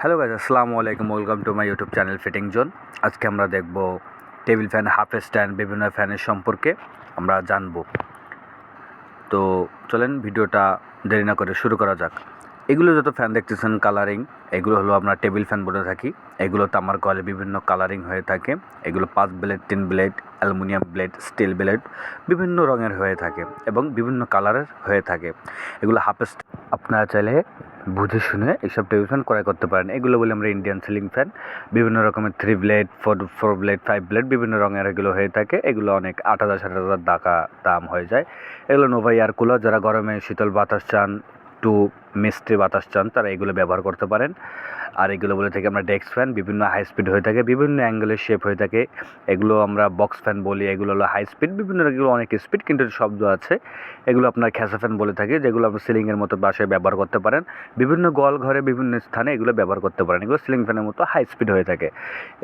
Hello guys আসসালামু আলাইকুম, welcome to my YouTube channel fitting zone. আজকে আমরা দেখব টেবিল ফ্যান, হাফ স্ট্যান্ড, বিভিন্ন ফ্যানের সম্পর্কে আমরা জানব। তো চলেন ভিডিওটা দেরি না করে শুরু করা যাক। এগুলো যত ফ্যান দেখতেছেন কালারিং এগুলো হলো আমরা টেবিল ফ্যান বলে থাকি। এগুলো তামার কলে বিভিন্ন কালারিং হয়ে থাকে। এগুলো পাঁচ ব্লেড তিন blade aluminium blade steel blade বিভিন্ন রঙের হয়ে থাকে এবং বিভিন্ন কালারের হয়ে থাকে। এগুলো হাফ আপনারা চাইলে বুঝে শুনে এইসব টেবিল ফ্যান ক্রয় করতে পারেন। এগুলো বলি আমরা ইন্ডিয়ান সিলিং ফ্যান বিভিন্ন রকমের three blade four four blade five blade বিভিন্ন রঙের এগুলো হয়ে থাকে। এগুলো অনেক আট হাজার, সাত হাজার টাকা দাম হয়ে যায়। এগুলো নোভাই এয়ার কুলার যারা গরমে শীতল বাতাস চান টু মিষ্টি বাতাস চান, তারা এগুলো ব্যবহার করতে পারেন। আর এগুলো বলে থাকি আমরা ডেস্ক ফ্যান বিভিন্ন হাই স্পিড হয়ে থাকে, বিভিন্ন অ্যাঙ্গেলের শেপ হয়ে থাকে। এগুলো আমরা বক্স ফ্যান বলি, এগুলো হলো হাই স্পিড বিভিন্ন এগুলো অনেক স্পিড কিন্তু শব্দ আছে। এগুলো আপনার খেসা ফ্যান বলে থাকি, যেগুলো আপনি সিলিংয়ের মতো বাসায় ব্যবহার করতে পারেন। বিভিন্ন গোয়াল ঘরে বিভিন্ন স্থানে এগুলো ব্যবহার করতে পারেন। এগুলো সিলিং ফ্যানের মতো হাই স্পিড হয়ে থাকে।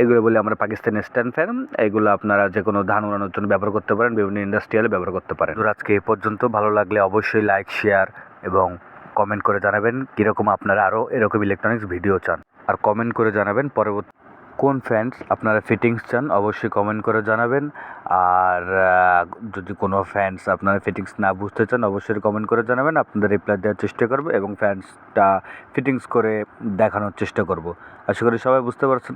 এগুলো বলে আমরা পাকিস্তানি স্ট্যান্ড ফ্যান এগুলো আপনারা যে কোনো ধান উড়ানোর জন্য ব্যবহার করতে পারেন, বিভিন্ন ইন্ডাস্ট্রিয়ালে ব্যবহার করতে পারেন। আজকে এ পর্যন্ত, ভালো লাগলে অবশ্যই লাইক শেয়ার এবং কমেন্ট করে জানাবেন কীরকম আপনারা আরও এরকম ইলেকট্রনিক্স ভিডিও চান। আর কমেন্ট করে জানাবেন পরবর্তী কোন ফ্যান্স আপনারা ফিটিংস চান, অবশ্যই কমেন্ট করে জানাবেন। আর যদি কোনো ফ্যান্স আপনারা ফিটিংস না বুঝতে চান, অবশ্যই কমেন্ট করে জানাবেন। আপনাদের রিপ্লাই দেওয়ার চেষ্টা করব এবং ফ্যান্সটা ফিটিংস করে দেখানোর চেষ্টা করব। আশা করি সবাই বুঝতে পারছেন।